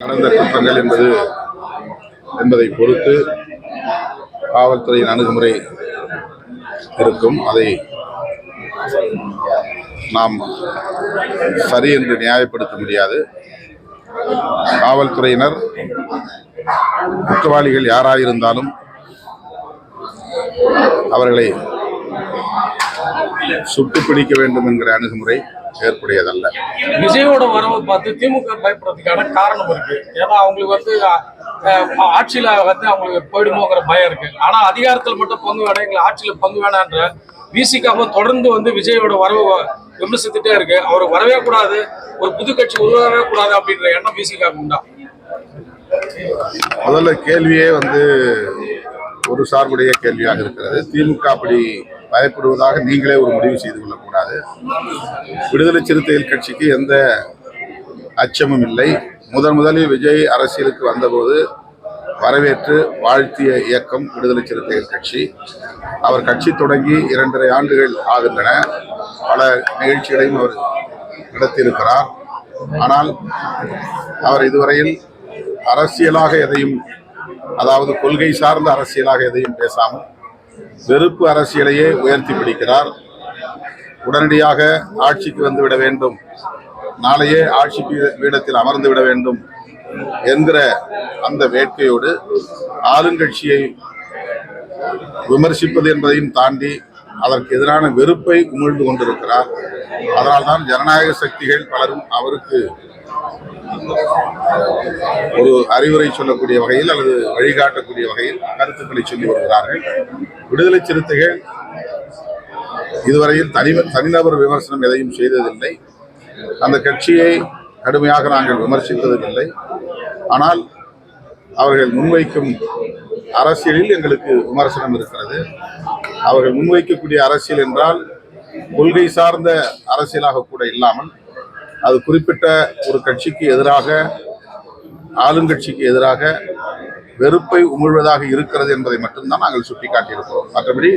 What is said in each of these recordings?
நடந்த குற்றங்கள் என்பது என்பதை பொறுத்து காவல்துறையின் அணுகுமுறை இருக்கும். அதை நாம் சரி என்று நியாயப்படுத்த முடியாது. காவல்துறையினர் குற்றவாளிகள் யாராயிருந்தாலும் அவர்களை சுட்டு பிடிக்க வேண்டும் என்கிற அணுகுமுறை ஏற்புடையதல்ல. விஜயோட வரவை பார்த்து திமுக பயப்படுறதுக்கான காரணம் இருக்கு. ஏன்னா அவங்களுக்கு வந்து ஆட்சியில வந்து அவங்களுக்கு போயிடுமோங்கிற பயம் இருக்கு. ஆனா அதிகாரத்தில் மட்டும் பங்கு வேணாம் எங்களை ஆட்சியில பங்கு வேணான்ற விசிகாம தொடர்ந்து வந்து விஜயோட வரவு விமர்சித்துட்டே இருக்கு. அவர் வரவே கூடாது ஒரு புது கட்சி உருவாகவே கூடாது அப்படின்ற எண்ணம் விசிகாக்கு உண்டா? முதல்ல கேள்வியே வந்து ஒரு சார்புடைய கேள்வியாக இருக்கிறது. திமுக அப்படி பயப்படுவதாக நீங்களே ஒரு முடிவு செய்து கொள்ளக்கூடாது. விடுதலை சிறுத்தைகள் கட்சிக்கு எந்த அச்சமும் இல்லை. முதன் முதலில் விஜய் அரசியலுக்கு வந்தபோது வரவேற்று வாழ்த்திய இயக்கம் விடுதலை சிறுத்தைகள் கட்சி. அவர் கட்சி தொடங்கி இரண்டரை ஆண்டுகள் ஆகின்றன. பல நிகழ்ச்சிகளையும் அவர் நடத்தியிருக்கிறார். ஆனால் அவர் இதுவரையில் அரசியலாக எதையும் அதாவது கொள்கை சார்ந்த அரசியலாக எதையும் பேசாமல் வெறுப்பு அரசியலையே உயர்த்தி பிடிக்கிறார். உடனடியாக ஆட்சிக்கு வந்து விட வேண்டும். நாளையே ஆட்சி பீடத்தில் அமர்ந்து விட வேண்டும் என்கிற அந்த வேட்கையோடு ஆளுங்கட்சியை விமர்சிப்பது என்பதையும் தாண்டி அதற்கு எதிரான வெறுப்பை உமிழ்ந்து கொண்டிருக்கிறார். அதனால்தான் ஜனநாயக சக்திகள் பலரும் அவருக்கு ஒரு அறிவுரை சொல்லக்கூடிய வகையில் அல்லது வழிகாட்டக்கூடிய வகையில் கருத்துக்களை சொல்லி வருகிறார்கள். விடுதலை சிறுத்தைகள் இதுவரையில் தனி தனிநபர் விமர்சனம் எதையும் செய்ததில்லை. அந்த கட்சியை கடுமையாக நாங்கள் விமர்சித்ததும் இல்லை ஆனால் அவர்கள் முன்வைக்கும் அரசியலில் எங்களுக்கு விமர்சனம் இருக்கிறது. அவர்கள் முன்வைக்கக்கூடிய அரசியல் என்றால் கொள்கை சார்ந்த அரசியலாக கூட இல்லாமல் அது குறிப்பிட்ட ஒரு கட்சிக்கு எதிராக ஆளுங்கட்சிக்கு எதிராக வெறுப்பை உமிழ்வதாக இருக்கிறது என்பதை மட்டும்தான் நாங்கள் சுட்டிக்காட்டியிருக்கிறோம். மற்றபடி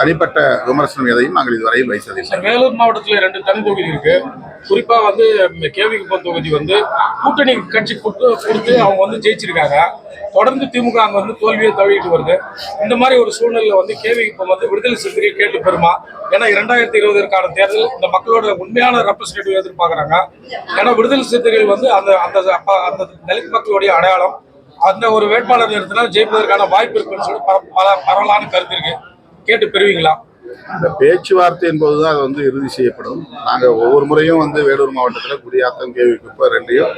தனிப்பட்ட விமர்சனம் எதையும் நாங்கள் இதுவரையில் வைத்ததில்லை. வேலூர் மாவட்டத்தில் இரண்டு தனி தொகுதி இருக்கு. குறிப்பா வந்து கேவிகுப்பம் தொகுதி வந்து கூட்டணி கட்சி கொடுத்து கொடுத்து அவங்க வந்து ஜெயிச்சிருக்காங்க. தொடர்ந்து திமுக அங்க வந்து தோல்வியை தழுவிட்டு வருது. இந்த மாதிரி ஒரு சூழ்நிலையில வந்து கேவிகுப்பம் வந்து விடுதலை சிறுத்தைகள் கேட்டு பெறுமா? ஏன்னா இரண்டாயிரத்தி இருபதற்கான தேர்தல் இந்த மக்களோட உண்மையான ரெப்ரஸன்டேட்டிவ் எதிர்பார்க்குறாங்க. ஏன்னா விடுதலை சிறுத்தைகள் வந்து அந்த அந்த அந்த தலித் மக்களுடைய அடையாளம் அந்த ஒரு வேட்பாளர் நிறுத்தினா ஜெயிப்பதற்கான வாய்ப்பு இருக்குன்னு சொல்லி பரவலான கருத்து இருக்கு. கேட்டு பெறுவீங்களா? இந்த பேச்சுவார்த்தை என்பதுதான் அது வந்து இறுதி செய்யப்படும். நாங்கள் ஒவ்வொரு முறையும் வந்து வேலூர் மாவட்டத்தில் குடியாத்தம் கேவி குப்பை ரெண்டையும்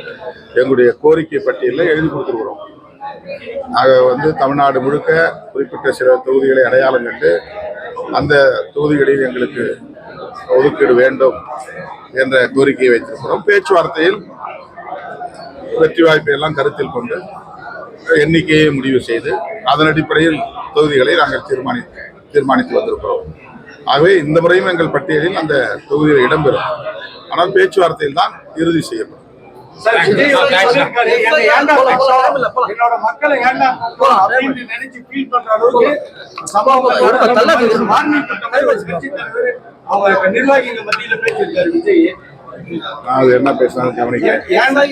எங்களுடைய கோரிக்கை பட்டியலில் எழுதி கொடுத்துருக்குறோம். நாங்கள் வந்து தமிழ்நாடு முழுக்க குறிப்பிட்ட சில தொகுதிகளை அடையாளம் கண்டு அந்த தொகுதிகளில் எங்களுக்கு ஒதுக்கீடு வேண்டும் என்ற கோரிக்கையை வைத்திருக்கிறோம். பேச்சுவார்த்தையில் வெற்றி வாய்ப்பை எல்லாம் கருத்தில் கொண்டு எண்ணிக்கையை முடிவு செய்து அதன் அடிப்படையில் தொகுதிகளை நாங்கள் தீர்மானித்தோம். தீர்மானித்து வந்திருக்கிறோம். ஆகவே இந்த முறையும் எங்கள் பட்டியலில் அந்த தொகுதியில் இடம்பெறும். ஆனால் பேச்சுவார்த்தையில் தான் இறுதி செய்யப்படும்? என்னோட மக்களை ஏன்டா அப்படின்னு நினைச்சு பண்ற அளவுக்கு அவங்க நிர்வாகிகள் மத்தியில பேசியிருக்காரு விஜய். நான் அது என்ன பேசினாலும் கவனிக்க ஏன்டா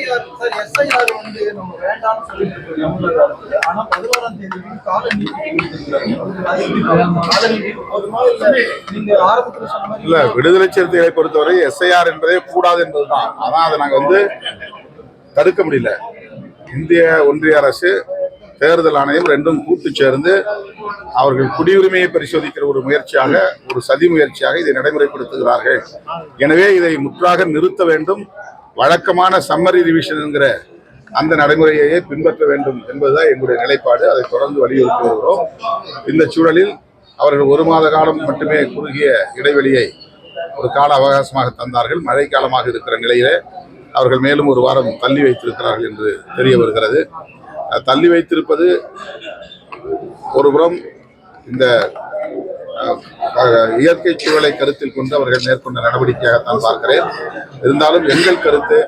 எஸ்ஐஆர் வந்து நம்ம வேண்டாம்னு சொல்லிட்டு இருக்கோம் தமிழக அரசு. ஆனா பதினோராம் தேதி கால நீட்டி கொடுத்திருக்காங்க. அது எப்படி போகுமா? கால நீட்டி போதுமா? இல்ல நீங்க ஆரம்பத்துல சொன்ன மாதிரி இல்ல விடுதலை சிறுத்தைகளை பொறுத்தவரை எஸ்ஐஆர் என்பதே கூடாது என்பதுதான் அதான் அதை நாங்க வந்து தடுக்க முடியல இந்திய ஒன்றிய அரசு தேர்தல் ஆணையம் ரெண்டும் கூட்டு சேர்ந்து அவர்கள் குடியுரிமையை பரிசோதிக்கிற ஒரு முயற்சியாக ஒரு சதி முயற்சியாக இதை நடைமுறைப்படுத்துகிறார்கள். எனவே இதை முற்றாக நிறுத்த வேண்டும். வழக்கமான சம்மரி ரிவிஷன் என்கிற அந்த நடைமுறையையே பின்பற்ற வேண்டும் என்பதுதான் எங்களுடைய நிலைப்பாடு. அதை தொடர்ந்து வலியுறுத்தி வருகிறோம். இந்த சூழலில் அவர்கள் ஒரு மாத காலம் மட்டுமே குறுகிய இடைவெளியை ஒரு கால அவகாசமாக தந்தார்கள். மழைக்காலமாக இருக்கிற நிலையிலே அவர்கள் மேலும் ஒரு வாரம் தள்ளி வைத்திருக்கிறார்கள் என்று தெரிய வருகிறது. தள்ளி வைத்திருப்பது ஒருபுறம் இந்த இயற்கை சூழலை கருத்தில் கொண்டு அவர்கள் மேற்கொண்ட நடவடிக்கையாகத்தான் பார்க்கிறேன். இருந்தாலும் எங்கள் கருத்து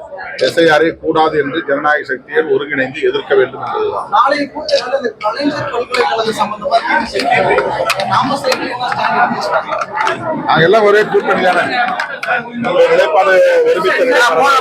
எஸ்ஐஆரை கூடாது என்று ஜனநாயக சக்திகள் ஒருங்கிணைந்து எதிர்க்க வேண்டும் என்பதுதான். நாங்க எல்லாம் ஒரே கூட்டணி தானே? நிலைப்பாடு ஒருமித்த நிலைப்பாடு.